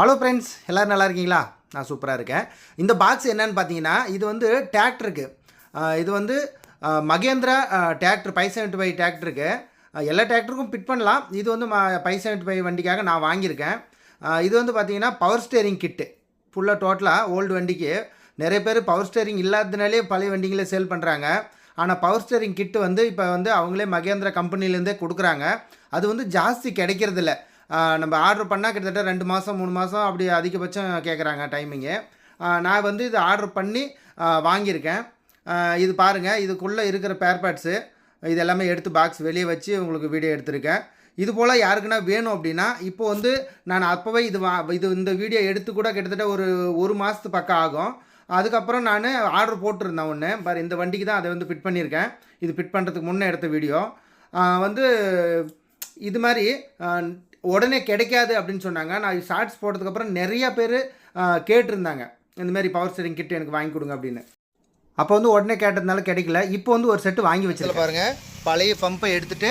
Hello friends எல்லோரும் நல்லா இருக்கீங்களா? நான் சூப்பராக இருக்கேன். இந்த பாக்ஸ் என்னன்னு பார்த்தீங்கன்னா இது வந்து டிராக்டருக்கு இது வந்து Mahindra tractor five seventy five டிராக்டருக்கு எல்லா டிராக்டருக்கும் ஃபிட் பண்ணலாம். இது வந்து ம பை செவன்ட்டி ஃபைவ் வண்டிக்காக நான் வாங்கியிருக்கேன். இது வந்து பார்த்தீங்கன்னா பவர் ஸ்டேரிங் கிட்டு ஃபுல்லாக டோட்டலாக ஓல்டு வண்டிக்கு. நிறைய பேர் பவர் ஸ்டேரிங் இல்லாததுனாலே பழைய வண்டிங்களே சேல் பண்ணுறாங்க ஆனால் பவர் ஸ்டேரிங் கிட்டு வந்து இப்போ வந்து அவங்களே மகேந்திரா கம்பெனிலேருந்தே கொடுக்குறாங்க. அது வந்து ஜாஸ்தி கிடைக்கிறதில்ல. நம்ம ஆர்டர் பண்ணால் கிட்டத்தட்ட ரெண்டு மாதம் மூணு மாதம் அப்படி அதிகபட்சம் கேட்குறாங்க டைமிங்கு நான் வந்து இது ஆர்டர் பண்ணி வாங்கியிருக்கேன். இது பாருங்கள் இதுக்குள்ளே இருக்கிற பேர் பார்ட்ஸு இது எல்லாமே எடுத்து பாக்ஸ் வெளியே வச்சு உங்களுக்கு வீடியோ எடுத்திருக்கேன். இது போல் யாருக்குன்னா வேணும் அப்படின்னா இப்போ வந்து நான் அப்போவே இது வா இது இந்த வீடியோ எடுத்து கூட கிட்டத்தட்ட ஒரு ஒரு மாதத்து பக்கம் ஆகும். அதுக்கப்புறம் நான் ஆர்டர் போட்டிருந்தேன் ஒன்று பாரு இந்த வண்டிக்கு தான் அதை வந்து ஃபிட் பண்ணியிருக்கேன். இது ஃபிட் பண்ணுறதுக்கு முன்னே எடுத்த வீடியோ வந்து இது மாதிரி உடனே கிடைக்காது அப்படின்னு சொன்னாங்க. நான் ஷார்ட்ஸ் போட்டதுக்கப்புறம் நிறைய பேர் கேட்டிருந்தாங்க. இந்த மாதிரி பவர் ஸ்டேரிங் கிட் எனக்கு வாங்கி கொடுங்க அப்படின்னு. அப்போ வந்து உடனே கேட்டதுனால கிடைக்கல. இப்போ வந்து ஒரு செட்டு வாங்கி வச்சிருக்கேன். பாருங்க. பழைய பம்பை எடுத்துட்டு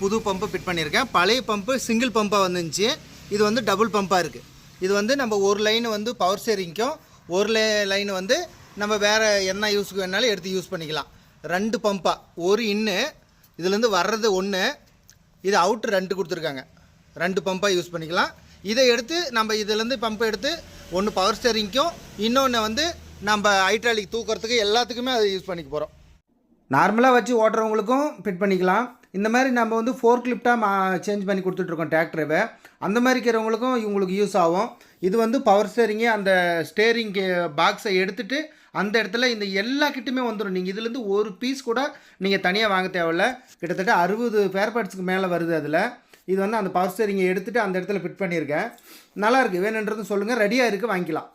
புது பம்பு ஃபிட் பண்ணியிருக்கேன். பழைய பம்பு சிங்கிள் பம்பாக வந்துருந்துச்சு. இது வந்து டபுள் பம்பாக இருக்குது இது வந்து நம்ம ஒரு லைன் வந்து பவர் ஸ்டேரிங்க்கும் ஒரு லைன் வந்து நம்ம வேறு என்ன யூஸுக்கு வேணாலும் எடுத்து யூஸ் பண்ணிக்கலாம். ரெண்டு பம்பாக ஒரு இன்னு இதுலேருந்து வர்றது ஒன்று இது அவுட்ரு ரெண்டு கொடுத்துருக்காங்க. ரெண்டு பம்பாக யூஸ் பண்ணிக்கலாம். இதை எடுத்து நம்ம இதுலேருந்து பம்பை எடுத்து ஒன்று பவர் ஸ்டேரிங்க்கும் இன்னொன்று வந்து நம்ம ஹைட்ராலிக் தூக்கிறதுக்கு எல்லாத்துக்குமே அதை யூஸ் பண்ணிக்க போகிறோம் நார்மலாக வச்சு ஓட்டுறவங்களுக்கும் ஃபிட் பண்ணிக்கலாம். இந்த மாதிரி நம்ம வந்து ஃபோர் கிளிப்டாக மா சேஞ்ச் பண்ணி கொடுத்துட்ருக்கோம் டிராக்டரை அந்த மாதிரி இருக்கிறவங்களுக்கும் இவங்களுக்கு யூஸ் ஆகும். இது வந்து பவர் ஸ்டேரிங்கு அந்த ஸ்டேரிங் பாக்ஸை எடுத்துகிட்டு அந்த இடத்துல இந்த எல்லா கிட்டுமே வந்துடும் நீங்கள் இதுலேருந்து ஒரு பீஸ் கூட நீங்கள் தனியாக வாங்க தேவையில்ல. கிட்டத்தட்ட அறுபது ஃபேர் பார்ட்ஸுக்கு மேலே வருது அதில். இது வந்து அந்த பவர் ஸ்டேரிங்கை எடுத்துகிட்டு அந்த இடத்துல ஃபிட் பண்ணியிருக்கேன். நல்லா இருக்குது வேணுன்றதும் சொல்லுங்கள் ரெடியாக இருக்குது வாங்கிக்கலாம்.